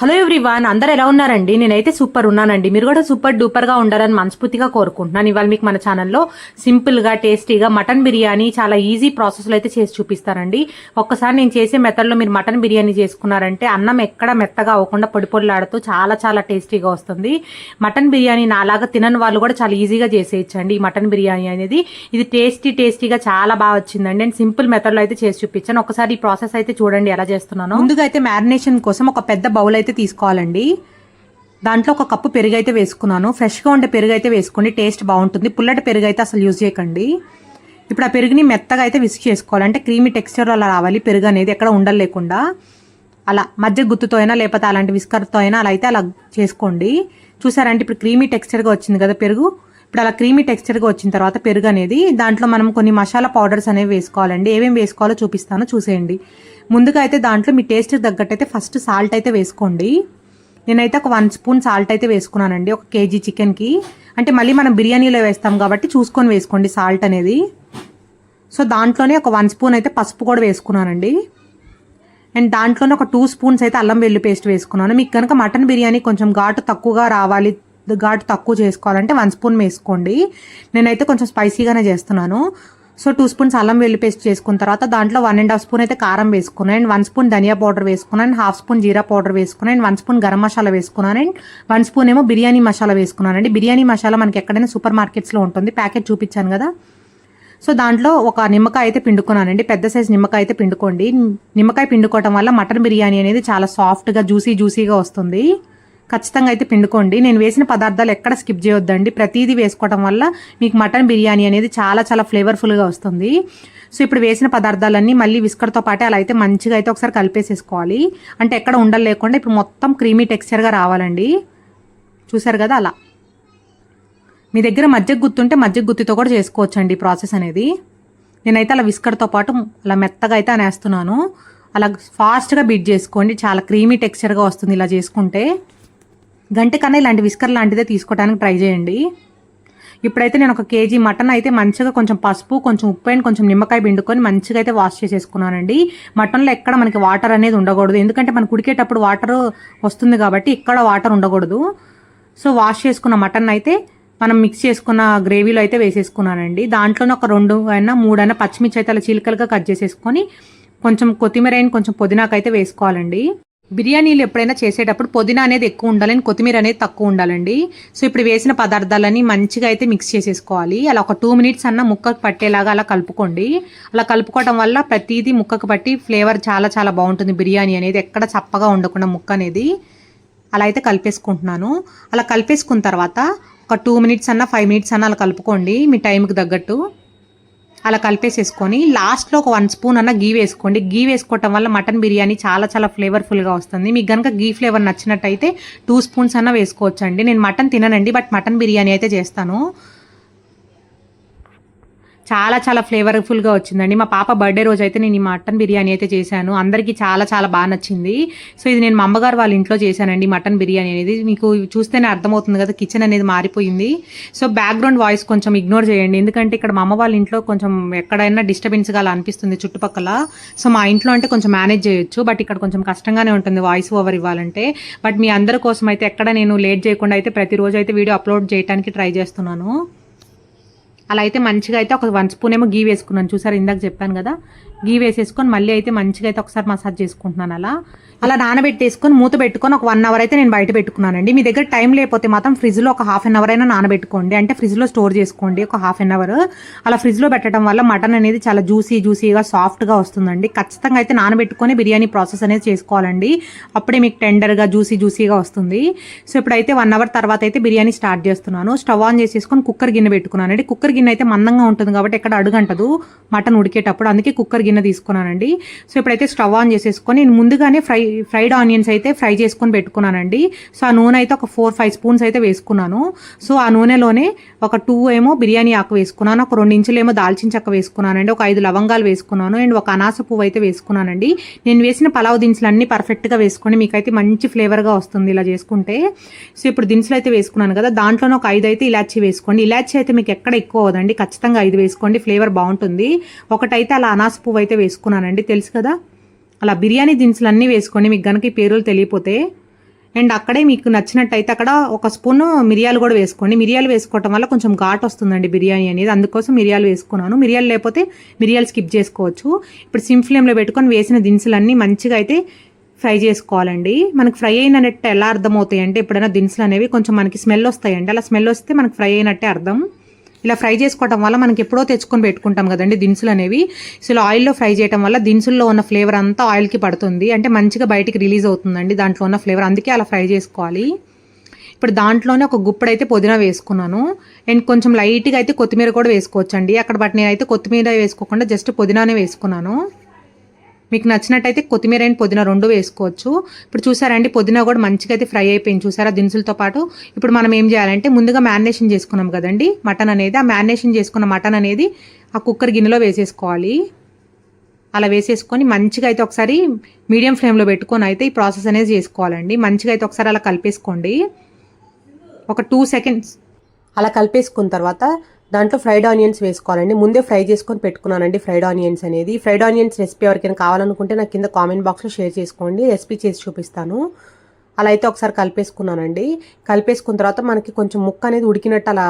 Hello everyone అందరు ఎలా ఉన్నారండి? నేనైతే సూపర్ ఉన్నానండి. మీరు కూడా సూపర్ డూపర్గా ఉండాలని మనస్ఫూర్తిగా కోరుకుంటున్నాను. ఇవాళ మీకు మన ఛానల్లో సింపుల్గా టేస్టీగా మటన్ బిర్యానీ చాలా ఈజీ ప్రాసెస్లో అయితే చేసి చూపిస్తానండి. ఒక్కసారి నేను చేసే మెథడ్లో మీరు మటన్ బిర్యానీ చేసుకున్నారంటే అన్నం ఎక్కడ మెత్తగా అవ్వకుండా పొడి పొడిలాడుతూ చాలా చాలా టేస్టీగా వస్తుంది. మటన్ బిర్యానీ నాలాగా తినని వాళ్ళు కూడా చాలా ఈజీగా చేసేయచ్చండి ఈ మటన్ బిర్యానీ అనేది. ఇది టేస్టీ టేస్టీగా చాలా బాగా వచ్చిందండి. అండ్ సింపుల్ మెథడ్లో అయితే చేసి చూపించాను. ఒకసారి ఈ ప్రాసెస్ అయితే చూడండి ఎలా చేస్తున్నాను. ముందుగా అయితే మ్యారినేషన్ కోసం ఒక పెద్ద బౌల్ అయితే తీసుకోవాలండి. దాంట్లో ఒక కప్పు పెరుగు అయితే వేసుకున్నాను. ఫ్రెష్గా ఉండే పెరుగు అయితే వేసుకోండి. టేస్ట్ బాగుంటుంది. పుల్లటి పెరుగు అయితే అసలు యూజ్ చేయకండి. ఇప్పుడు ఆ పెరుగుని మెత్తగా అయితే విసిక్ చేసుకోవాలి. అంటే క్రీమీ టెక్స్చర్ అలా రావాలి. పెరుగు అనేది ఎక్కడ ఉండలేకుండా. అలా మధ్య గుత్తుతో అయినా లేకపోతే అలాంటి విస్కర్తో అయినా అలా అయితే అలా చేసుకోండి. చూసారంటే ఇప్పుడు క్రీమీ టెక్స్చర్గా వచ్చింది కదా పెరుగు. ఇప్పుడు అలా క్రీమీ టెక్స్చర్గా వచ్చిన తర్వాత పెరుగు అనేది దాంట్లో మనం కొన్ని మసాలా పౌడర్స్ అనేవి వేసుకోవాలండి. ఏమేమి వేసుకోవాలో చూపిస్తాను. చూసేయండి. ముందుగా అయితే దాంట్లో మీ టేస్ట్ తగ్గట్టు అయితే ఫస్ట్ సాల్ట్ అయితే వేసుకోండి. నేనైతే ఒక వన్ స్పూన్ సాల్ట్ అయితే వేసుకున్నానండి ఒక కేజీ చికెన్కి అంటే మళ్ళీ మనం బిర్యానీలో వేస్తాం కాబట్టి చూసుకొని వేసుకోండి సాల్ట్ అనేది. సో దాంట్లోనే ఒక వన్ స్పూన్ అయితే పసుపు కూడా వేసుకున్నానండి. అండ్ దాంట్లోనే ఒక టూ స్పూన్స్ అయితే అల్లం వెల్లు పేస్ట్ వేసుకున్నాను. మీకు కనుక మటన్ బిర్యానీ కొంచెం ఘాటు తక్కువగా రావాలి ఘాటు తక్కువ చేసుకోవాలంటే వన్ స్పూన్ వేసుకోండి. నేనైతే కొంచెం స్పైసీగానే చేస్తున్నాను. సో టూ స్పూన్స్ అల్లం వెల్లి పేస్ట్ చేసుకున్న తర్వాత దాంట్లో వన్ అండ్ హాఫ్ స్పూన్ అయితే కారం వేసుకున్నాను. And one spoon dhaniya powder వేసుకున్నాను. And half spoon jeera powder వేసుకున్నాను. And one spoon garam masala వేసుకున్నాను. అండ్ వన్ స్పూన్ ఏమో బిర్యానీ మసాలా వేసుకున్నాను. అండి బిర్యానీ మసాలా మనకి ఎక్కడైనా సూపర్ మార్కెట్స్లో ఉంటుంది. ప్యాకెట్ చూపించాను కదా. సో దాంట్లో ఒక నిమ్మకాయ అయితే పిండుకున్నానండి పెద్ద సైజ్ నిమ్మకాయ అయితే పిండుకోండి. నిమ్మకాయ పిండుకోవటం వల్ల మటన్ బిర్యానీ అనేది చాలా సాఫ్ట్గా జ్యూసీ జ్యూసీగా వస్తుంది. ఖచ్చితంగా అయితే పిండుకోండి. నేను వేసిన పదార్థాలు ఎక్కడ స్కిప్ చేయొద్దండి. ప్రతిదీ వేసుకోవడం వల్ల మీకు మటన్ బిర్యానీ అనేది చాలా చాలా ఫ్లేవర్ఫుల్గా వస్తుంది. సో ఇప్పుడు వేసిన పదార్థాలన్నీ మళ్ళీ విస్కర్తో పాటే అలా అయితే మంచిగా అయితే ఒకసారి కలిపేసేసుకోవాలి. అంటే ఎక్కడ ఉండలు లేకుండా ఇప్పుడు మొత్తం క్రీమీ టెక్స్చర్గా రావాలండి. చూసారు కదా అలా. మీ దగ్గర మజ్జిగ గుర్తుంటే మజ్జిగ గుత్తితో కూడా చేసుకోవచ్చు అండి ప్రాసెస్ అనేది. నేనైతే అలా విస్కర్తో పాటు అలా మెత్తగా అయితే అనేస్తున్నాను. అలా ఫాస్ట్గా బీట్ చేసుకోండి. చాలా క్రీమీ టెక్స్చర్గా వస్తుంది ఇలా చేసుకుంటే. గంట కన్నా ఇలాంటి విస్కర్ లాంటిదే తీసుకోవడానికి ట్రై చేయండి. ఇప్పుడైతే నేను ఒక కేజీ మటన్ అయితే మంచిగా కొంచెం పసుపు కొంచెం ఉప్పు అండ్ కొంచెం నిమ్మకాయ పిండుకొని మంచిగా అయితే వాష్ చేసేసుకున్నానండి. మటన్లో ఎక్కడ మనకి వాటర్ అనేది ఉండకూడదు. ఎందుకంటే మనకు ఉడికేటప్పుడు వాటర్ వస్తుంది కాబట్టి ఇక్కడ వాటర్ ఉండకూడదు. సో వాష్ చేసుకున్న మటన్ అయితే మనం మిక్స్ చేసుకున్న గ్రేవీలో అయితే వేసేసుకున్నానండి. దాంట్లోనే ఒక రెండు అయినా మూడైనా పచ్చిమిర్చి అయితే అలా చీలికలుగా కట్ చేసేసుకొని కొంచెం కొత్తిమీర అయిన కొంచెం పుదీనాకైతే వేసుకోవాలండి. బిర్యానీలు ఎప్పుడైనా చేసేటప్పుడు పుదీనా అనేది ఎక్కువ ఉండాలని కొత్తిమీర అనేది తక్కువ ఉండాలండి. సో ఇప్పుడు వేసిన పదార్థాలని మంచిగా అయితే మిక్స్ చేసేసుకోవాలి. అలా ఒక టూ మినిట్స్ అన్న ముక్కకు పట్టేలాగా అలా కలుపుకోండి. అలా కలుపుకోవడం వల్ల ప్రతిదీ ముక్కకు పట్టి ఫ్లేవర్ చాలా చాలా బాగుంటుంది బిర్యానీ అనేది. ఎక్కడ చప్పగా ఉండకుండా ముక్క అనేది అలా అయితే కలిపేసుకుంటున్నాను. అలా కలిపేసుకున్న తర్వాత ఒక టూ మినిట్స్ అన్న ఫైవ్ మినిట్స్ అన్న అలా కలుపుకోండి మీ టైంకి తగ్గట్టు. అలా కలిపేసేసుకొని లాస్ట్లో ఒక వన్ స్పూన్ అన్న గీ వేసుకోండి. గీ వేసుకోవటం వల్ల మటన్ బిర్యానీ చాలా చాలా ఫ్లేవర్ఫుల్గా వస్తుంది. మీకు కనుక గీ ఫ్లేవర్ నచ్చినట్టయితే టూ స్పూన్స్ అన్న వేసుకోవచ్చండి. నేను మటన్ తిననండి బట్ మటన్ బిర్యానీ అయితే చేస్తాను. చాలా చాలా ఫ్లేవర్ఫుల్గా వచ్చిందండి. మా పాప బర్త్డే రోజు అయితే నేను ఈ మటన్ బిర్యానీ అయితే చేశాను. అందరికీ చాలా చాలా బాగా నచ్చింది. సో ఇది నేను మా అమ్మగారు వాళ్ళ ఇంట్లో చేశానండి మటన్ బిర్యానీ అనేది. మీకు చూస్తేనే అర్థమవుతుంది కదా కిచెన్ అనేది మారిపోయింది. సో బ్యాక్గ్రౌండ్ వాయిస్ కొంచెం ఇగ్నోర్ చేయండి. ఎందుకంటే ఇక్కడ మా అమ్మ వాళ్ళ ఇంట్లో కొంచెం ఎక్కడైనా డిస్టర్బెన్స్గా అలా అనిపిస్తుంది చుట్టుపక్కల. సో మా ఇంట్లో అంటే కొంచెం మేనేజ్ చేయొచ్చు. బట్ ఇక్కడ కొంచెం కష్టంగానే ఉంటుంది వాయిస్ ఓవర్ ఇవ్వాలంటే. బట్ మీ అందరి కోసం అయితే ఎక్కడ నేను లేట్ చేయకుండా అయితే ప్రతిరోజు అయితే వీడియో అప్లోడ్ చేయడానికి ట్రై చేస్తున్నాను. అలా అయితే మంచిగా అయితే ఒక వన్ స్పూన్ ఏమో గీ వేసుకున్నాను. చూసారు? ఇందాక చెప్పాను కదా. గీ వేసేసుకొని మళ్ళీ అయితే మంచిగా అయితే ఒకసారి మసాజ్ చేసుకుంటున్నాను అలా. అలా నానబెట్టేసుకొని మూత పెట్టుకొని ఒక వన్ అవర్ అయితే నేను బయట పెట్టుకున్నానండి. మీ దగ్గర టైం లేకపోతే మాత్రం ఫ్రిడ్జ్లో ఒక హాఫ్ అన్ అవర్ అయినా నానబెట్టుకోండి. అంటే ఫ్రిడ్జ్లో స్టోర్ చేసుకోండి ఒక హాఫ్ అన్ అవర్ అలా ఫ్రిడ్జ్లో పెట్టడం వల్ల మటన్ అనేది చాలా జ్యూసీ జ్యూసీగా సాఫ్ట్గా వస్తుందండి. ఖచ్చితంగా అయితే నానబెట్టుకొని బిర్యానీ ప్రాసెస్ అనేది చేసుకోవాలండి. అప్పుడే మీకు టెండర్గా జ్యూసీ జ్యూసీగా వస్తుంది. సో ఇప్పుడైతే వన్ అవర్ తర్వాత అయితే బిర్యానీ స్టార్ట్ చేస్తున్నాను. స్టవ్ ఆన్ చేసేసుకొని కుక్కర్ గిన్నె పెట్టుకున్నానండి. కుక్కర్ గిన్నె అయితే మందంగా ఉంటుంది కాబట్టి ఎక్కడ అడుగంటదు. మటన్ ఉడికేటప్పుడు అందుకే కుక్కర్ గిన్నె తీసుకున్నానండి. సో ఇప్పుడైతే స్టవ్ ఆన్ చేసేసుకొని నేను ముందుగానే ఫ్రై ఫ్రైడ్ ఆనియన్స్ అయితే ఫ్రై చేసుకొని పెట్టుకున్నానండి. సో ఆ నూనె అయితే ఒక ఫోర్ ఫైవ్ స్పూన్స్ అయితే వేసుకున్నాను. సో ఆ నూనెలోనే ఒక టూ ఏమో బిర్యానీ ఆకు వేసుకున్నాను. ఒక రెండు ఇంచులేమో దాల్చిన చెక్క వేసుకున్నానండి. ఒక ఐదు లవంగాలు వేసుకున్నాను. అండ్ ఒక అనాస పువ్వు అయితే వేసుకున్నానండి. నేను వేసిన పలావ్ దినుసులు అన్ని పర్ఫెక్ట్గా వేసుకొని మీకైతే మంచి ఫ్లేవర్గా వస్తుంది ఇలా చేసుకుంటే. సో ఇప్పుడు దినుసులు అయితే వేసుకున్నాను కదా దాంట్లోనే ఒక ఐదు అయితే ఇలాచీ వేసుకోండి. ఇలాచీ అయితే మీకు ఎక్కడ ఎక్కువ అవదండి ఖచ్చితంగా ఐదు వేసుకోండి. ఫ్లేవర్ బాగుంటుంది. ఒకటైతే అలా అనాస పువ్వు అయితే వేసుకున్నానండి. తెలుసు కదా? అలా బిర్యానీ దినుసులు అన్నీ వేసుకోండి మీకు గనక ఈ తెలియపోతే అండ్ అక్కడే మీకు నచ్చినట్టయితే అక్కడ ఒక స్పూన్ మిరియాలు కూడా వేసుకోండి. మిరియాలు వేసుకోవటం వల్ల కొంచెం ఘాట్ వస్తుందండి బిర్యానీ అనేది. అందుకోసం మిరియాలు వేసుకున్నాను. మిరియాలు లేకపోతే మిరియాలు స్కిప్ చేసుకోవచ్చు. ఇప్పుడు సిమ్ ఫ్లేమ్లో పెట్టుకొని వేసిన దినుసులన్నీ మంచిగా అయితే ఫ్రై చేసుకోవాలండి. మనకు ఫ్రై అయినట్టు ఎలా అర్థమవుతాయి అంటే ఎప్పుడైనా దినుసులు అనేవి కొంచెం మనకి స్మెల్ వస్తాయండి. అలా స్మెల్ వస్తే మనకి ఫ్రై అయినట్టే అర్థం. ఇలా ఫ్రై చేసుకోవటం వల్ల మనకి ఎప్పుడో తెచ్చుకొని పెట్టుకుంటాం కదండి దినుసులు అనేవి. సో ఇలా ఆయిల్లో ఫ్రై చేయడం వల్ల దినుసుల్లో ఉన్న ఫ్లేవర్ అంతా ఆయిల్కి పడుతుంది. అంటే మంచిగా బయటికి రిలీజ్ అవుతుందండి దాంట్లో ఉన్న ఫ్లేవర్. అందుకే అలా ఫ్రై చేసుకోవాలి. ఇప్పుడు దాంట్లోనే ఒక గుప్పుడైతే అయితే పుదీనా వేసుకున్నాను. అండ్ కొంచెం లైట్గా అయితే కొత్తిమీర కూడా వేసుకోవచ్చండి. అక్కడ బట్ నేనైతే కొత్తిమీర వేసుకోకుండా జస్ట్ పుదీనానే వేసుకున్నాను. మీకు నచ్చినట్టయితే కొత్తిమీర అండ్ పుదీనా రెండు వేసుకోవచ్చు. ఇప్పుడు చూసారండి పుదీనా కూడా మంచిగా అయితే ఫ్రై అయిపోయింది. చూసారా దినుసులతో పాటు. ఇప్పుడు మనం ఏం చేయాలంటే ముందుగా మ్యారినేషన్ చేసుకున్నాం కదండి మటన్ అనేది. ఆ మ్యారినేషన్ చేసుకున్న మటన్ అనేది ఆ కుక్కర్ గిన్నెలో వేసేసుకోవాలి. అలా వేసేసుకొని మంచిగా అయితే ఒకసారి మీడియం ఫ్లేమ్లో పెట్టుకొని అయితే ఈ ప్రాసెస్ అనేది చేసుకోవాలండి. మంచిగా అయితే ఒకసారి అలా కలిపేసుకోండి. ఒక టూ సెకండ్స్ అలా కలిపేసుకున్న తర్వాత దాంట్లో ఫ్రైడ్ ఆనియన్స్ వేసుకోవాలండి. ముందే ఫ్రై చేసుకొని పెట్టుకున్నానండి ఫ్రైడ్ ఆనియన్స్ అనేది. ఫ్రైడ్ ఆనియన్స్ రెసిపీ ఎవరికైనా కావాలనుకుంటే నాకు కింద కామెంట్ బాక్స్లో షేర్ చేసుకోండి. రెసిపీ చేసి చూపిస్తాను. అలా అయితే ఒకసారి కలిపేసుకున్నానండి. కలిపేసుకున్న తర్వాత మనకి కొంచెం ముక్క అనేది ఉడికినట్టు అలా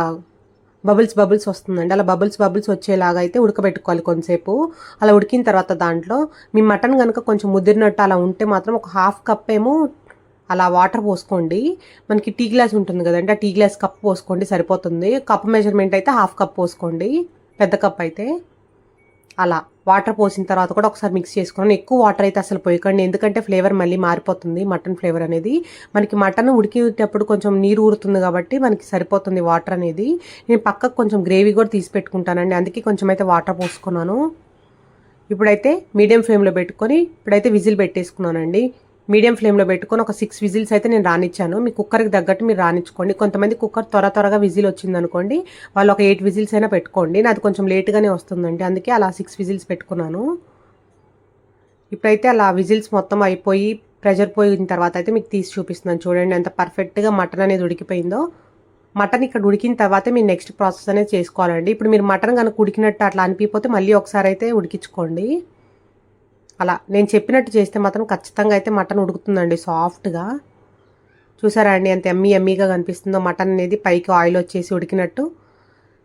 బబుల్స్ బబుల్స్ వస్తుందండి. అలా బబుల్స్ బబుల్స్ వచ్చేలాగా అయితే ఉడకబెట్టుకోవాలి కొంతసేపు. అలా ఉడికిన తర్వాత దాంట్లో మీ మటన్ కనుక కొంచెం ముదిరినట్టు అలా ఉంటే మాత్రం ఒక హాఫ్ కప్ ఏమో అలా వాటర్ పోసుకోండి. మనకి టీ గ్లాస్ ఉంటుంది కదండి ఆ టీ గ్లాస్ కప్ పోసుకోండి సరిపోతుంది. కప్ మెజర్మెంట్ అయితే హాఫ్ కప్ పోసుకోండి పెద్ద కప్ అయితే. అలా వాటర్ పోసిన తర్వాత కూడా ఒకసారి మిక్స్ చేసుకున్నాను. ఎక్కువ వాటర్ అయితే అసలు పోయకండి ఎందుకంటే ఫ్లేవర్ మళ్ళీ మారిపోతుంది మటన్ ఫ్లేవర్ అనేది. మనకి మటన్ ఉడికేటప్పుడు కొంచెం నీరు ఊరుతుంది కాబట్టి మనకి సరిపోతుంది వాటర్ అనేది. నేను పక్కకు కొంచెం గ్రేవీ కూడా తీసి పెట్టుకుంటానండి అందుకే కొంచెం అయితే వాటర్ పోసుకున్నాను. ఇప్పుడైతే మీడియం ఫ్లేమ్లో పెట్టుకొని ఇప్పుడైతే విజిల్ పెట్టేసుకున్నానండి. మీడియం ఫ్లేమ్లో పెట్టుకొని ఒక సిక్స్ విజిల్స్ అయితే నేను రానిచ్చాను. మీ కుక్కర్కి తగ్గట్టు మీరు రానిచ్చుకోండి. కొంతమంది కుక్కర్ త్వర త్వరగా విజిల్ వచ్చింది అనుకోండి వాళ్ళు ఒక ఎయిట్ విజిల్స్ అయినా పెట్టుకోండి. నాది కొంచెం లేట్గానే వస్తుందండి. అందుకే అలా సిక్స్ విజిల్స్ పెట్టుకున్నాను. ఇప్పుడైతే అలా విజిల్స్ మొత్తం అయిపోయి ప్రెషర్ పోయిన తర్వాత అయితే మీకు తీసి చూపిస్తున్నాను. చూడండి ఎంత పర్ఫెక్ట్గా మటన్ అనేది ఉడికిపోయిందో. మటన్ ఇక్కడ ఉడికిన తర్వాత మీరు నెక్స్ట్ ప్రాసెస్ అనేది చేసుకోవాలండి. ఇప్పుడు మీరు మటన్ కనుక ఉడికినట్టు అట్లా అనిపిపోతే మళ్ళీ ఒకసారి అయితే ఉడికించుకోండి. అలా నేను చెప్పినట్టు చేస్తే మాత్రం ఖచ్చితంగా అయితే మటన్ ఉడుకుతుందండి సాఫ్ట్గా. చూసారా అండి ఎంత ఎమ్మీ ఎమ్మీగా కనిపిస్తుందో మటన్ అనేది పైకి ఆయిల్ వచ్చేసి ఉడికినట్టు.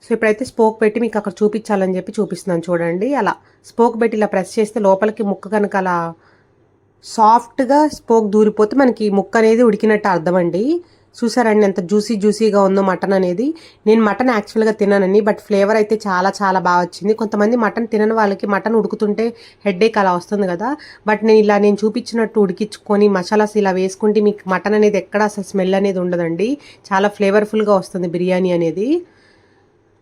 సో ఇప్పుడైతే స్పోక్ పెట్టి మీకు అక్కడ చూపించాలని చెప్పి చూపిస్తున్నాను చూడండి. అలా స్పోక్ పెట్టి ఇలా ప్రెస్ చేస్తే లోపలికి ముక్క కనుక అలా సాఫ్ట్గా స్పోక్ దూరిపోతే మనకి ముక్క అనేది ఉడికినట్టు అర్థం అండి చూసారండి ఎంత జ్యూసీ జ్యూసీగా ఉందో మటన్ అనేది? నేను మటన్ యాక్చువల్గా తిన్నానండి బట్ ఫ్లేవర్ అయితే చాలా చాలా బాగా వచ్చింది. కొంతమంది మటన్ తినని వాళ్ళకి మటన్ ఉడుకుతుంటే హెడ్ఏక్ అలా వస్తుంది కదా. బట్ నేను ఇలా నేను చూపించినట్టు ఉడికించుకొని మసాలాస్ ఇలా వేసుకుంటే మీకు మటన్ అనేది ఎక్కడ అసలు స్మెల్ అనేది ఉండదండి. చాలా ఫ్లేవర్ఫుల్గా వస్తుంది బిర్యానీ అనేది.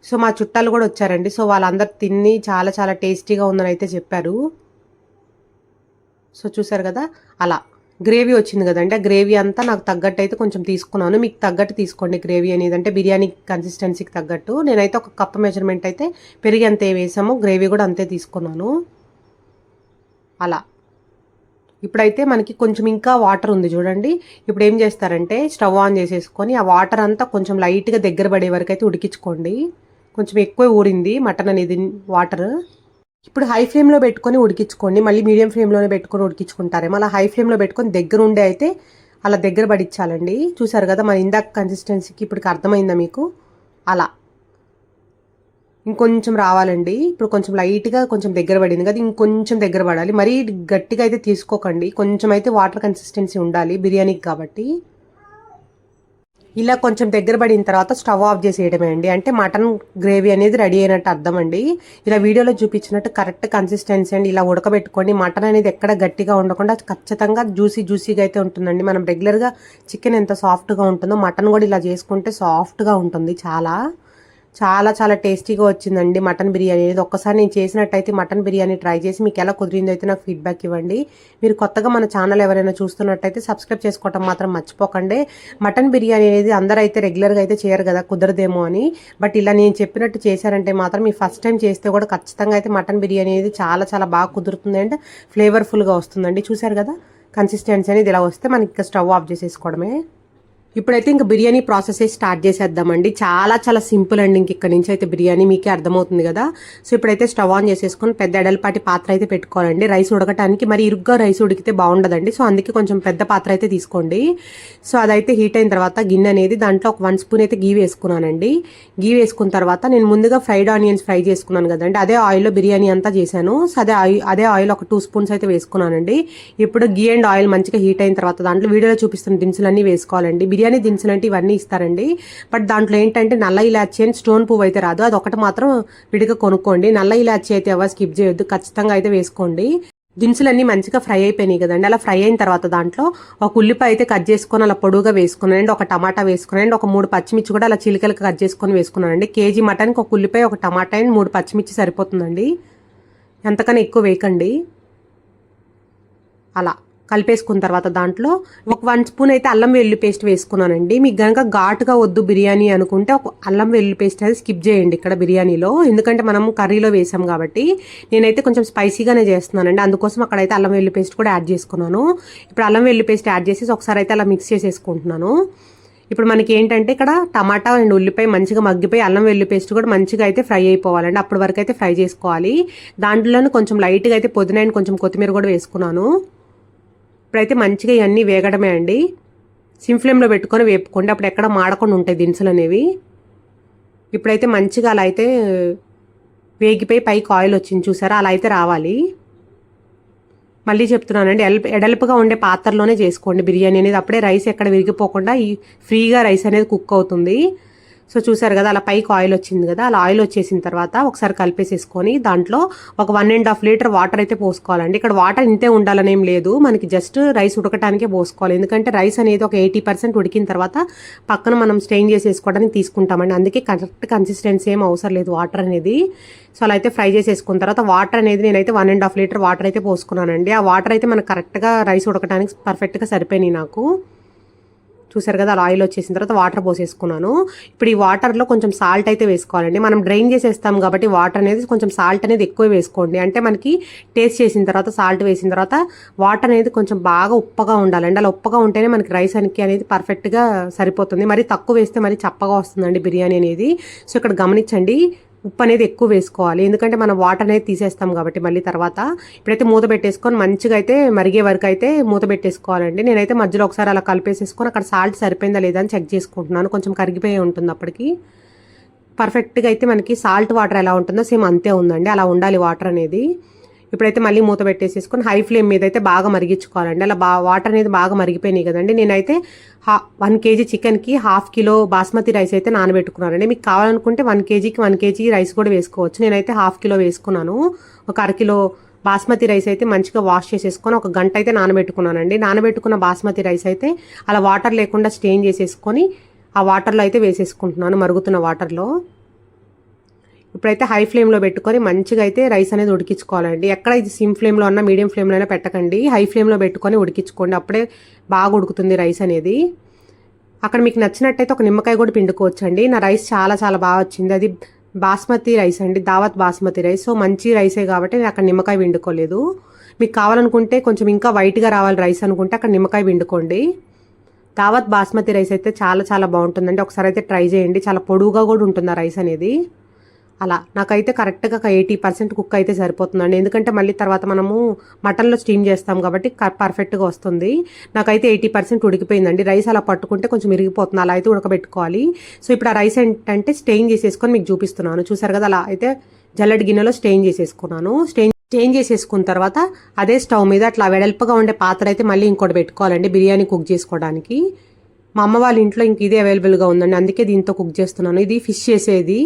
సో మా చుట్టాలు కూడా వచ్చారండి. సో వాళ్ళందరూ తిని చాలా చాలా టేస్టీగా ఉందని అయితే చెప్పారు. సో చూసారు కదా? అలా. గ్రేవీ వచ్చింది కదండి. ఆ గ్రేవీ అంతా నాకు తగ్గట్టు అయితే కొంచెం తీసుకున్నాను. మీకు తగ్గట్టు తీసుకోండి గ్రేవీ అనేది అంటే బిర్యానీ కన్సిస్టెన్సీకి తగ్గట్టు. నేనైతే ఒక కప్ మెజర్మెంట్ అయితే పెరిగి అంతే వేసాము. గ్రేవీ కూడా అంతే తీసుకున్నాను. అలా. ఇప్పుడైతే మనకి కొంచెం ఇంకా వాటర్ ఉంది చూడండి. ఇప్పుడు ఏం చేస్తారంటే స్టవ్ ఆన్ చేసేసుకొని ఆ వాటర్ అంతా కొంచెం లైట్గా దగ్గర పడే వరకు అయితే ఉడికించుకోండి. కొంచెం ఎక్కువ ఊరింది మటన్ అనేది వాటర్. ఇప్పుడు హై ఫ్లేమ్లో పెట్టుకొని ఉడికించుకోండి. మళ్ళీ మీడియం ఫ్లేమ్లోనే పెట్టుకొని ఉడికించుకుంటారేమో. అలా హై ఫ్లేమ్లో పెట్టుకొని దగ్గర ఉండే అయితే అలా దగ్గర పడిచ్చాలండి. చూసారు కదా మన ఇందాక కన్సిస్టెన్సీకి ఇప్పటికి అర్థమైందా మీకు? అలా. ఇంకొంచెం రావాలండి. ఇప్పుడు కొంచెం లైట్గా కొంచెం దగ్గర పడింది కదా ఇంకొంచెం దగ్గర పడాలి. మరీ గట్టిగా అయితే తీసుకోకండి. కొంచెం అయితే వాటర్ కన్సిస్టెన్సీ ఉండాలి బిర్యానీకి కాబట్టి. ఇలా కొంచెం దగ్గర పడిన తర్వాత స్టవ్ ఆఫ్ చేసేయడమే అండి. అంటే మటన్ గ్రేవీ అనేది రెడీ అయినట్టు అర్థం అండి. ఇలా వీడియోలో చూపించినట్టు కరెక్ట్ కన్సిస్టెన్సీ అండి. ఇలా ఉడకబెట్టుకోండి. మటన్ అనేది ఎక్కడ గట్టిగా ఉండకుండా ఖచ్చితంగా జ్యూసీ జ్యూసీగా అయితే ఉంటుందండి. మనం రెగ్యులర్గా చికెన్ ఎంత సాఫ్ట్గా ఉంటుందో మటన్ కూడా ఇలా చేసుకుంటే సాఫ్ట్గా ఉంటుంది చాలా. చాలా చాలా టేస్టీగా వచ్చిందండి మటన్ బిర్యానీ అనేది. ఒక్కసారి నేను చేసినట్టయితే మటన్ బిర్యానీ ట్రై చేసి మీకు ఎలా కుదిరిందో అయితే నాకు ఫీడ్బ్యాక్ ఇవ్వండి. మీరు కొత్తగా మన ఛానల్ ఎవరైనా చూస్తున్నట్టయితే సబ్స్క్రైబ్ చేసుకోవటం మాత్రం మర్చిపోకండి. మటన్ బిర్యానీ అనేది అందరూ అయితే రెగ్యులర్గా అయితే చేయరు కదా కుదరదేమో అని. బట్ ఇలా నేను చెప్పినట్టు చేశారంటే మాత్రం మీ ఫస్ట్ టైం చేస్తే కూడా ఖచ్చితంగా అయితే మటన్ బిర్యానీ అనేది చాలా చాలా బాగా కుదురుతుంది అండ్ ఫ్లేవర్ఫుల్గా వస్తుందండి. చూసారు కదా కన్సిస్టెన్సీ అనేది ఇలా వస్తే మనకి ఇంకా స్టవ్ ఆఫ్ చేసేసుకోవడమే. ఇప్పుడైతే ఇంకా బిర్యానీ ప్రాసెస్ స్టార్ట్ చేసేద్దామండి. చాలా చాలా సింపుల్ అండి. ఇంక ఇక్కడ నుంచి అయితే బిర్యానీ మీకే అర్థమవుతుంది కదా. సో ఇప్పుడైతే స్టవ్ ఆన్ చేసేసుకొని పెద్ద ఎడలపాటి పాత్ర అయితే పెట్టుకోవాలండి. రైస్ ఉడకటానికి మరి ఇరుగ్గా రైస్ ఉడికితే బాగుండదండి. సో అందుకే కొంచెం పెద్ద పాత్ర అయితే తీసుకోండి. సో అదైతే హీట్ అయిన తర్వాత గిన్నె అనేది దాంట్లో ఒక వన్ స్పూన్ అయితే గీ వేసుకున్నానండి. గీ వేసుకున్న తర్వాత నేను ముందుగా ఫ్రైడ్ ఆనియన్స్ ఫ్రై చేసుకున్నాను కదండి. అదే ఆయిల్లో బిర్యానీ అంతా చేశాను. సో అదే ఆయిల్ అదే ఆయిల్ ఒక టూ స్పూన్స్ అయితే వేసుకున్నానండి. ఇప్పుడు గీ అండ్ ఆయిల్ మంచిగా హీట్ అయిన తర్వాత దాంట్లో వీడియోలో చూపిస్తున్న దినుసులన్నీ వేసుకోవాలండి. బిర్యానీ దినుసులు అంటే ఇవన్నీ ఇస్తారండి. బట్ దాంట్లో ఏంటంటే నల్ల ఇలాచి అని స్టోన్ పువ్వు అయితే రాదు. అది ఒకటి మాత్రం విడిగా కొనుక్కోండి. నల్ల ఇలాచి అయితే ఎవరు స్కిప్ చేయొద్దు. ఖచ్చితంగా అయితే వేసుకోండి. దినుసులన్నీ మంచిగా ఫ్రై అయిపోయినాయి కదండి. అలా ఫ్రై అయిన తర్వాత దాంట్లో ఒక ఉల్లిపాయ అయితే కట్ చేసుకొని అలా పొడుగా వేసుకున్నానండి ఒక టమాటా వేసుకున్నానండి ఒక మూడు పచ్చిమిర్చి కూడా అలా చిలికలకి కట్ చేసుకొని వేసుకున్నానండి కేజీ మటన్కి ఒక ఉల్లిపాయ ఒక టమాటా అండ్ మూడు పచ్చిమిర్చి సరిపోతుందండి. ఎంతకన్నా ఎక్కువ వేయకండి. అలా. కలిపేసుకున్న తర్వాత దాంట్లో ఒక వన్ స్పూన్ అయితే అల్లం వెల్లుల్లి పేస్ట్ వేసుకున్నానండి. మీకు కనుక ఘాటుగా వద్దు బిర్యానీ అనుకుంటే ఒక అల్లం వెల్లుల్లి పేస్ట్ అనేది స్కిప్ చేయండి ఇక్కడ బిర్యానీలో. ఎందుకంటే మనం కర్రీలో వేసాం కాబట్టి నేనైతే కొంచెం స్పైసీగానే చేస్తున్నానండి. అందుకోసం అక్కడైతే అల్లం వెల్లుల్లి పేస్ట్ కూడా యాడ్ చేసుకున్నాను. ఇప్పుడు అల్లం వెల్లుల్లి పేస్ట్ యాడ్ చేసి ఒకసారి అయితే అలా మిక్స్ చేసేసుకుంటున్నాను. ఇప్పుడు మనకి ఏంటంటే ఇక్కడ టమాటా అండ్ ఉల్లిపాయ మంచిగా మగ్గిపోయి అల్లం వెల్లుల్లి పేస్ట్ కూడా మంచిగా అయితే ఫ్రై అయిపోవాలండి. అప్పటి వరకు అయితే ఫ్రై చేసుకోవాలి. దాంట్లోనే కొంచెం లైట్గా అయితే పుదీనా అండ్ కొంచెం కొత్తిమీర కూడా వేసుకున్నాను. ఇప్పుడైతే మంచిగా ఇవన్నీ వేగడమే అండి. సిమ్ ఫ్లేమ్లో పెట్టుకొని వేపుకోండి. అప్పుడు ఎక్కడ మాడకుండా ఉంటాయి దినుసులు అనేవి. ఇప్పుడైతే మంచిగా అలా అయితే వేగిపోయి పైకి ఆయిల్ వచ్చింది చూసారా? అలా అయితే రావాలి. మళ్ళీ చెప్తున్నానండి ఎల్ ఎడల్పుగా ఉండే పాత్రలోనే చేసుకోండి బిర్యానీ అనేది. అప్పుడే రైస్ ఎక్కడ విరిగిపోకుండా ఈ ఫ్రీగా రైస్ అనేది కుక్ అవుతుంది. సో చూసారు కదా అలా పైకి ఆయిల్ వచ్చింది కదా అలా ఆయిల్ వచ్చేసిన తర్వాత ఒకసారి కలిపేసేసుకొని దాంట్లో ఒక one and half litre water అయితే పోసుకోవాలండి. ఇక్కడ వాటర్ ఇంతే ఉండాలనేం లేదు మనకి జస్ట్ రైస్ ఉడకటానికే పోసుకోవాలి. ఎందుకంటే రైస్ అనేది ఒక ఎయిటీ పర్సెంట్ ఉడికిన తర్వాత పక్కన మనం స్టెయిన్ చేసేసుకోవడానికి తీసుకుంటామండి. అందుకే కరెక్ట్ కన్సిస్టెన్సీ ఏం అవసరం లేదు వాటర్ అనేది. సో అలా అయితే ఫ్రై చేసేసుకున్న తర్వాత వాటర్ అనేది నేనైతే one and half litre water అయితే పోసుకున్నానండి. ఆ వాటర్ అయితే మనకు కరెక్ట్గా రైస్ ఉడకడానికి పర్ఫెక్ట్గా సరిపోయినాయి నాకు. చూసారు కదా అలా ఆయిల్ వచ్చేసిన తర్వాత వాటర్ పోసేసుకున్నాను. ఇప్పుడు ఈ వాటర్లో కొంచెం సాల్ట్ అయితే వేసుకోవాలండి. మనం డ్రైన్ చేసేస్తాం కాబట్టి వాటర్ అనేది కొంచెం సాల్ట్ అనేది ఎక్కువ వేసుకోండి. అంటే మనకి టేస్ట్ చేసిన తర్వాత సాల్ట్ వేసిన తర్వాత వాటర్ అనేది కొంచెం బాగా ఉప్పగా ఉండాలండి. అలా ఉప్పగా ఉంటేనే మనకి రైస్ అనికి అనేది పర్ఫెక్ట్గా సరిపోతుంది. మరి తక్కువ వేస్తే మరి చప్పగా వస్తుందండి బిర్యానీ అనేది. సో ఇక్కడ గమనించండి. ఉప్పు అనేది ఎక్కువ వేసుకోవాలి. ఎందుకంటే మనం వాటర్ అనేది తీసేస్తాం కాబట్టి మళ్ళీ తర్వాత ఇప్పుడైతే మూత పెట్టేసుకొని మంచిగా అయితే మరిగే వరకు అయితే మూత పెట్టేసుకోవాలండి. నేనైతే మధ్యలో ఒకసారి అలా కలిపేసేసుకొని అక్కడ సాల్ట్ సరిపోయిందా లేదా అని చెక్ చేసుకుంటున్నాను. కొంచెం కరిగిపోయి ఉంటుంది అప్పటికి. పర్ఫెక్ట్గా అయితే మనకి సాల్ట్ వాటర్ ఎలా ఉంటుందో సేమ్ అంతే ఉందండి. అలా ఉండాలి వాటర్ అనేది. ఇప్పుడైతే మళ్ళీ మూత పెట్టేసేసుకొని హై ఫ్లేమ్ మీద అయితే బాగా మరిగించుకోవాలండి. అలా బా వాటర్ అనేది బాగా మరిగిపోయినాయి కదండి. నేనైతే హా వన్ కేజీ చికెన్కి హాఫ్ కిలో బాస్మతి రైస్ అయితే నానబెట్టుకున్నానండి. మీకు కావాలనుకుంటే వన్ కేజీకి వన్ కేజీ రైస్ కూడా వేసుకోవచ్చు. నేనైతే హాఫ్ కిలో వేసుకున్నాను. ఒక అరకిలో బాస్మతి రైస్ అయితే మంచిగా వాష్ చేసేసుకొని ఒక గంట అయితే నానబెట్టుకున్నానండి. నానబెట్టుకున్న బాస్మతి రైస్ అయితే అలా వాటర్ లేకుండా స్టెయిన్ చేసేసుకొని ఆ వాటర్లో అయితే వేసేసుకుంటున్నాను మరుగుతున్న వాటర్లో. ఇప్పుడైతే హై ఫ్లేమ్లో పెట్టుకొని మంచిగా అయితే రైస్ అనేది ఉడికించుకోవాలండి. ఎక్కడ ఇది సిమ్ ఫ్లేమ్లో అన్నా మీడియం ఫ్లేమ్లో అయినా పెట్టకండి. హై ఫ్లేమ్లో పెట్టుకొని ఉడికించుకోండి. అప్పుడే బాగా ఉడుకుతుంది రైస్ అనేది. అక్కడ మీకు నచ్చినట్టయితే ఒక నిమ్మకాయ కూడా పిండుకోవచ్చండి. నా రైస్ చాలా చాలా బాగా వచ్చింది. అది బాస్మతి రైస్ అండి. దావత్ బాస్మతి రైస్ సో మంచి రైసే కాబట్టి నేను అక్కడ నిమ్మకాయ పిండుకోలేదు. మీకు కావాలనుకుంటే కొంచెం ఇంకా వైట్గా రావాలి రైస్ అనుకుంటే అక్కడ నిమ్మకాయ పిండుకోండి. దావత్ బాస్మతి రైస్ అయితే చాలా చాలా బాగుంటుందండి. ఒకసారి అయితే ట్రై చేయండి. చాలా పొడువుగా కూడా ఉంటుంది ఆ రైస్ అనేది. అలా. నాకైతే కరెక్ట్గా ఒక ఎయిటీ పర్సెంట్ కుక్ అయితే సరిపోతుందండి. ఎందుకంటే మళ్ళీ తర్వాత మనము మటన్లో స్టీమ్ చేస్తాం కాబట్టి పర్ఫెక్ట్గా వస్తుంది. నాకైతే ఎయిటీ పర్సెంట్ ఉడికిపోయిందండి. రైస్ అలా పట్టుకుంటే కొంచెం ఇరిగిపోతుంది. అలా అయితే ఉడకబెట్టుకోవాలి. సో ఇప్పుడు ఆ రైస్ ఏంటంటే స్టెయిన్ చేసేసుకొని మీకు చూపిస్తున్నాను. చూసారు కదా అలా అయితే జల్లడి గిన్నెలో స్టెయిన్ చేసేసుకున్నాను. స్టెయిన్ స్టెయిన్ చేసేసుకున్న తర్వాత అదే స్టవ్ మీద అట్లా వెడల్పగా ఉండే పాత్ర అయితే మళ్ళీ ఇంకోటి పెట్టుకోవాలండి బిర్యానీ కుక్ చేసుకోవడానికి. మా అమ్మ వాళ్ళ ఇంట్లో ఇంక ఇదే అవైలబుల్గా ఉందండి. అందుకే దీంతో కుక్ చేస్తున్నాను. ఇది ఫిష్ చేసేది.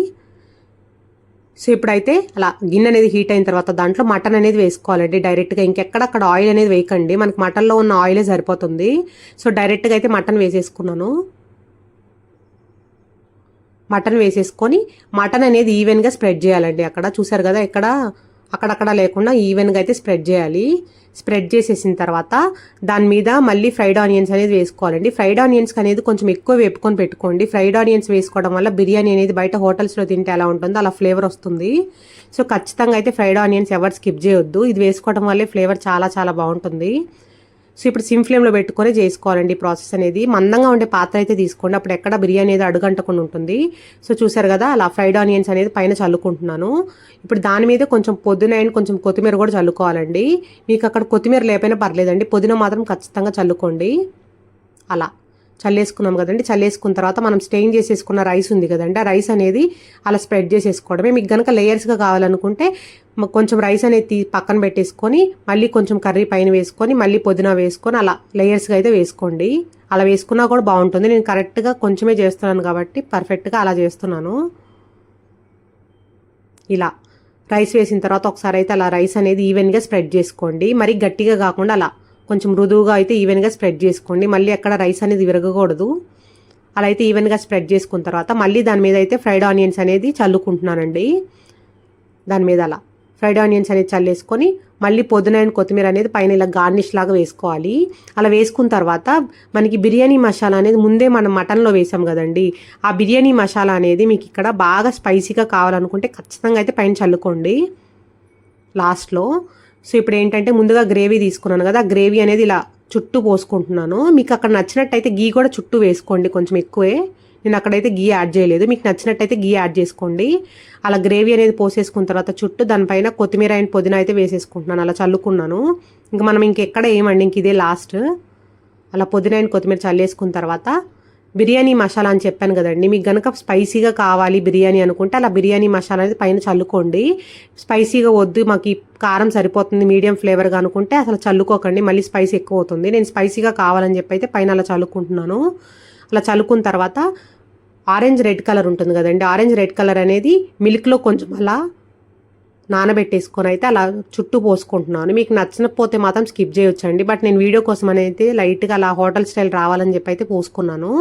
సో ఇప్పుడైతే అలా గిన్నె అనేది హీట్ అయిన తర్వాత దాంట్లో మటన్ అనేది వేసుకోవాలండి. డైరెక్ట్గా ఇంకెక్కడక్కడ ఆయిల్ అనేది వేయకండి. మనకి మటన్లో ఉన్న ఆయిలే సరిపోతుంది. సో డైరెక్ట్గా అయితే మటన్ వేసేసుకున్నాను. మటన్ వేసేసుకొని మటన్ అనేది ఈవెన్గా స్ప్రెడ్ చేయాలండి. అక్కడ చూసారు కదా ఎక్కడ అక్కడక్కడ లేకుండా ఈవెన్గా అయితే స్ప్రెడ్ చేయాలి. స్ప్రెడ్ చేసేసిన తర్వాత దాని మీద మళ్ళీ ఫ్రైడ్ ఆనియన్స్ అనేది వేసుకోవాలండి. ఫ్రైడ్ ఆనియన్స్ అనేది కొంచెం ఎక్కువ వేపుకొని పెట్టుకోండి. ఫ్రైడ్ ఆనియన్స్ వేసుకోవడం వల్ల బిర్యానీ అనేది బయట హోటల్స్లో తింటే ఎలా ఉంటుందో అలా ఫ్లేవర్ వస్తుంది. సో ఖచ్చితంగా అయితే ఫ్రైడ్ ఆనియన్స్ ఎవరు స్కిప్ చేయొద్దు. ఇది వేసుకోవడం వల్లే ఫ్లేవర్ చాలా చాలా బాగుంటుంది. సో ఇప్పుడు సిమ్ ఫ్లేమ్లో పెట్టుకొని చేసుకోవాలండి ఈ ప్రాసెస్ అనేది. మందంగా ఉండే పాత్ర అయితే తీసుకోండి. అప్పుడు ఎక్కడ బిర్యానీ అనేది అడుగంటకుండా ఉంటుంది. సో చూసారు కదా అలా ఫ్రైడ్ ఆనియన్స్ అనేది పైన చల్లుకుంటున్నాను. ఇప్పుడు దాని మీద కొంచెం పొద్దున అండ్ కొంచెం కొత్తిమీర కూడా చల్లుకోవాలండి. మీకు అక్కడ కొత్తిమీర లేకపోయినా పర్లేదండి. పుదీనా మాత్రం ఖచ్చితంగా చల్లుకోండి. అలా. చల్లేసుకున్నాం కదండి. చల్లేసుకున్న తర్వాత మనం స్టెయిన్ చేసేసుకున్న రైస్ ఉంది కదండి. ఆ రైస్ అనేది అలా స్ప్రెడ్ చేసేసుకోవడమే. మీకు కనుక లేయర్స్గా కావాలనుకుంటే కొంచెం రైస్ అనేది తీ పక్కన పెట్టేసుకొని మళ్ళీ కొంచెం కర్రీ పైన వేసుకొని మళ్ళీ పుదీనా వేసుకొని అలా లేయర్స్గా అయితే వేసుకోండి. అలా వేసుకున్నా కూడా బాగుంటుంది. నేను కరెక్ట్గా కొంచెమే చేస్తున్నాను కాబట్టి పర్ఫెక్ట్గా అలా చేస్తున్నాను. ఇలా రైస్ వేసిన తర్వాత ఒకసారి అయితే అలా రైస్ అనేది ఈవెన్గా స్ప్రెడ్ చేసుకోండి. మరి గట్టిగా కాకుండా అలా కొంచెం మృదువుగా అయితే ఈవెన్గా స్ప్రెడ్ చేసుకోండి. మళ్ళీ అక్కడ రైస్ అనేది విరగకూడదు. అలా అయితే ఈవెన్గా స్ప్రెడ్ చేసుకున్న తర్వాత మళ్ళీ దాని మీద అయితే ఫ్రైడ్ ఆనియన్స్ అనేది చల్లుకుంటున్నానండి. దాని మీద అలా. ఫ్రైడ్ ఆనియన్స్ అనేది చల్లేసుకొని మళ్ళీ పొద్దున అండ్ కొత్తిమీర అనేది పైన ఇలా గార్నిష్ లాగా వేసుకోవాలి. అలా వేసుకున్న తర్వాత మనకి బిర్యానీ మసాలా అనేది ముందే మనం మటన్లో వేసాం కదండి. ఆ బిర్యానీ మసాలా అనేది మీకు ఇక్కడ బాగా స్పైసీగా కావాలనుకుంటే ఖచ్చితంగా అయితే పైన చల్లుకోండి. లాస్ట్లో సో ఇప్పుడు ఏంటంటే ముందుగా గ్రేవీ తీసుకున్నాను కదా ఆ గ్రేవీ అనేది ఇలా చుట్టూ పోసుకుంటున్నాను. మీకు అక్కడ నచ్చినట్టయితే గీ కూడా చుట్టూ వేసుకోండి కొంచెం ఎక్కువే. నేను అక్కడైతే గీ యాడ్ చేయలేదు. మీకు నచ్చినట్టయితే గీ యాడ్ చేసుకోండి. అలా గ్రేవీ అనేది పోసేసుకున్న తర్వాత చుట్టూ దానిపైన కొత్తిమీర అండ్ పుదీనా అయితే వేసేసుకుంటున్నాను. అలా చల్లుకున్నాను. ఇంకా మనం ఇంకెక్కడ ఏమండి ఇంక ఇదే లాస్ట్. అలా పుదీనా అండ్ కొత్తిమీర చల్లేసుకున్న తర్వాత బిర్యానీ మసాలా అని చెప్పాను కదండి. మీకు గనక స్పైసీగా కావాలి బిర్యానీ అనుకుంటే అలా బిర్యానీ మసాలా అనేది పైన చల్లుకోండి. స్పైసీగా వద్దు మాకు కారం సరిపోతుంది మీడియం ఫ్లేవర్గా అనుకుంటే అసలు చల్లుకోకండి. మళ్ళీ స్పైసీ ఎక్కువ అవుతుంది నేను స్పైసీగా కావాలని చెప్పి అయితే పైన అలా చల్లుకుంటున్నాను. అలా చల్లుకున్న తర్వాత ఆరెంజ్ రెడ్ కలర్ ఉంటుంది కదండి. ఆరెంజ్ రెడ్ కలర్ అనేది మిల్క్లో కొంచెం అలా నానబెట్టేసుకొని అయితే అలా చుట్టూ పోసుకుంటున్నాను. మీకు నచ్చకపోతే మాత్రం స్కిప్ చేయొచ్చండి. బట్ నేను వీడియో కోసం అనేది లైట్గా అలా హోటల్ స్టైల్ రావాలని చెప్పి అయితే పోసుకున్నాను.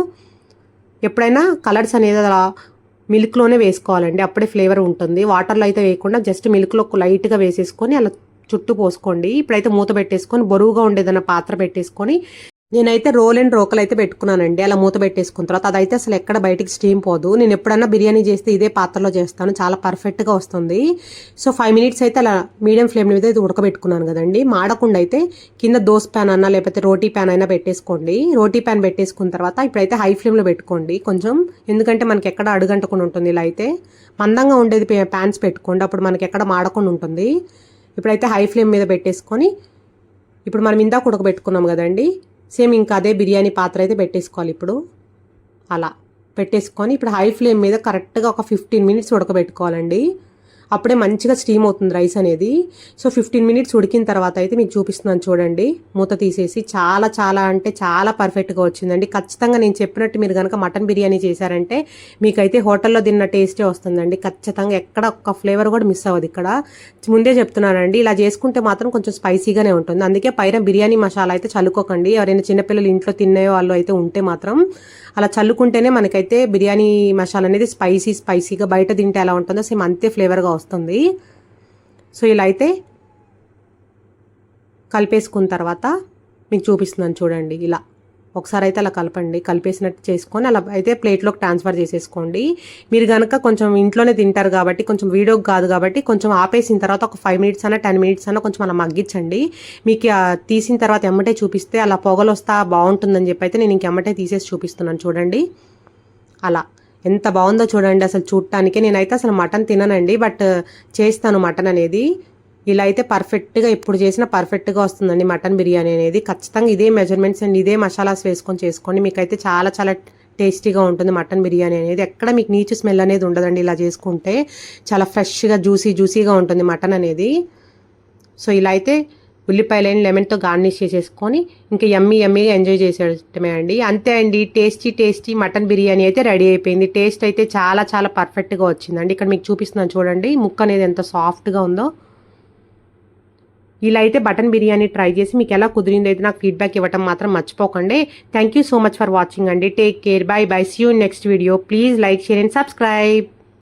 ఎప్పుడైనా కలర్స్ అనేది అలా మిల్క్లోనే వేసుకోవాలండి. అప్పుడే ఫ్లేవర్ ఉంటుంది. వాటర్లో అయితే వేయకుండా జస్ట్ మిల్క్లో లైట్గా వేసేసుకొని అలా చుట్టూ పోసుకోండి. ఇప్పుడైతే మూత పెట్టేసుకొని బరువుగా ఉండేదన్న పాత్ర పెట్టేసుకొని నేనైతే రోల్ అండ్ రోకలు అయితే పెట్టుకున్నానండి. అలా మూత పెట్టేసుకున్న తర్వాత అదైతే అసలు ఎక్కడ బయటికి స్టీమ్ పోదు. నేను ఎప్పుడన్నా బిర్యానీ చేస్తే ఇదే పాత్రలో చేస్తాను. చాలా పర్ఫెక్ట్గా వస్తుంది. సో ఫైవ్ మినిట్స్ అయితే అలా మీడియం ఫ్లేమ్ మీద అయితే ఉడకబెట్టుకున్నాను కదండి. మాడకుండా అయితే కింద దోశ ప్యాన్ అన్నా లేకపోతే రోటీ ప్యాన్ అయినా పెట్టేసుకోండి. రోటీ ప్యాన్ పెట్టేసుకున్న తర్వాత ఇప్పుడైతే హై ఫ్లేమ్లో పెట్టుకోండి కొంచెం. ఎందుకంటే మనకి ఎక్కడ అడుగంటకుండా ఉంటుంది ఇలా అయితే. మందంగా ఉండేది ప్యాన్స్ పెట్టుకోండి. అప్పుడు మనకి ఎక్కడ మాడకుండా ఉంటుంది. ఇప్పుడైతే హై ఫ్లేమ్ మీద పెట్టేసుకొని ఇప్పుడు మనం ఇందాక ఉడకబెట్టుకున్నాం కదండి. సేమ్ ఇంకా అదే బిర్యానీ పాత్ర అయితే పెట్టేసుకోవాలి ఇప్పుడు. అలా పెట్టేసుకొని ఇప్పుడు హై ఫ్లేమ్ మీద కరెక్ట్గా ఒక ఫిఫ్టీన్ మినిట్స్ ఉడకబెట్టుకోవాలండి. అప్పుడే మంచిగా స్టీమ్ అవుతుంది రైస్ అనేది. సో ఫిఫ్టీన్ మినిట్స్ ఉడికిన తర్వాత అయితే మీకు చూపిస్తున్నాను చూడండి. మూత తీసేసి చాలా చాలా అంటే చాలా పర్ఫెక్ట్గా వచ్చిందండి. ఖచ్చితంగా నేను చెప్పినట్టు మీరు కనుక మటన్ బిర్యానీ చేశారంటే మీకైతే హోటల్లో తిన్న టేస్టే వస్తుందండి. ఖచ్చితంగా ఎక్కడ ఒక్క ఫ్లేవర్ కూడా మిస్ అవ్వదు ఇక్కడ. ముందే చెప్తున్నానండి ఇలా చేసుకుంటే మాత్రం కొంచెం స్పైసీగానే ఉంటుంది. అందుకే పైన బిర్యానీ మసాలా అయితే చల్లుకోకండి. ఎవరైనా చిన్నపిల్లలు ఇంట్లో తినే వాళ్ళు అయితే ఉంటే మాత్రం అలా చల్లుకుంటేనే మనకైతే బిర్యానీ మసాలా అనేది స్పైసీ స్పైసీగా బయట తింటే ఎలా ఉంటుందో సేమ్ అంతే ఫ్లేవర్గా వస్తుంది వస్తుంది. సో ఇలా అయితే కలిపేసుకున్న తర్వాత మీకు చూపిస్తున్నాను చూడండి ఇలా. ఒకసారి అయితే అలా కలపండి. కలిపేసినట్టు చేసుకొని అలా అయితే ప్లేట్లోకి ట్రాన్స్ఫర్ చేసేసుకోండి. మీరు కనుక కొంచెం ఇంట్లోనే తింటారు కాబట్టి కొంచెం వీడియోకి కాదు కాబట్టి కొంచెం ఆపేసిన తర్వాత ఒక ఫైవ్ మినిట్స్ అన్న టెన్ మినిట్స్ అన్న కొంచెం అలా మగ్గించండి. మీకు తీసిన తర్వాత ఎమ్మటే చూపిస్తే అలా పొగలు వస్తా బాగుంటుందని చెప్పి అయితే నేను ఇంకెమ్మటే తీసేసి చూపిస్తున్నాను చూడండి. అలా. ఎంత బాగుందో చూడండి అసలు చూడటానికి. నేనైతే అసలు మటన్ తిననండి బట్ చేస్తాను మటన్ అనేది. ఇలా అయితే పర్ఫెక్ట్గా ఎప్పుడు చేసినా పర్ఫెక్ట్గా వస్తుందండి మటన్ బిర్యానీ అనేది. ఖచ్చితంగా ఇదే మెజర్మెంట్స్ అండ్ ఇదే మసాలాస్ వేసుకొని చేసుకోండి. మీకైతే చాలా చాలా టేస్టీగా ఉంటుంది మటన్ బిర్యానీ అనేది. ఎక్కడ మీకు నీచు స్మెల్ అనేది ఉండదండి ఇలా చేసుకుంటే. చాలా ఫ్రెష్గా జ్యూసీ జ్యూసీగా ఉంటుంది మటన్ అనేది. సో ఇలా అయితే ఉల్లిపాయలని లెమన్తో గార్నిష్ చేసేసుకొని ఇంకా ఎమ్మి ఎమ్మిగా ఎంజాయ్ చేసేయటమే అండి. అంతే అండి టేస్టీ టేస్టీ మటన్ బిర్యానీ అయితే రెడీ అయిపోయింది. టేస్ట్ అయితే చాలా చాలా పర్ఫెక్ట్గా వచ్చిందండి. ఇక్కడ మీకు చూపిస్తున్నాను చూడండి ముక్క అనేది ఎంత సాఫ్ట్గా ఉందో. ఇలా అయితే బటన్ బిర్యానీ ట్రై చేసి మీకు ఎలా కుదిరిందో అయితే నాకు ఫీడ్బ్యాక్ ఇవ్వటం మాత్రం మర్చిపోకండి. Thank you so much for watching అండి. Take care bye bye see you next video please like share and subscribe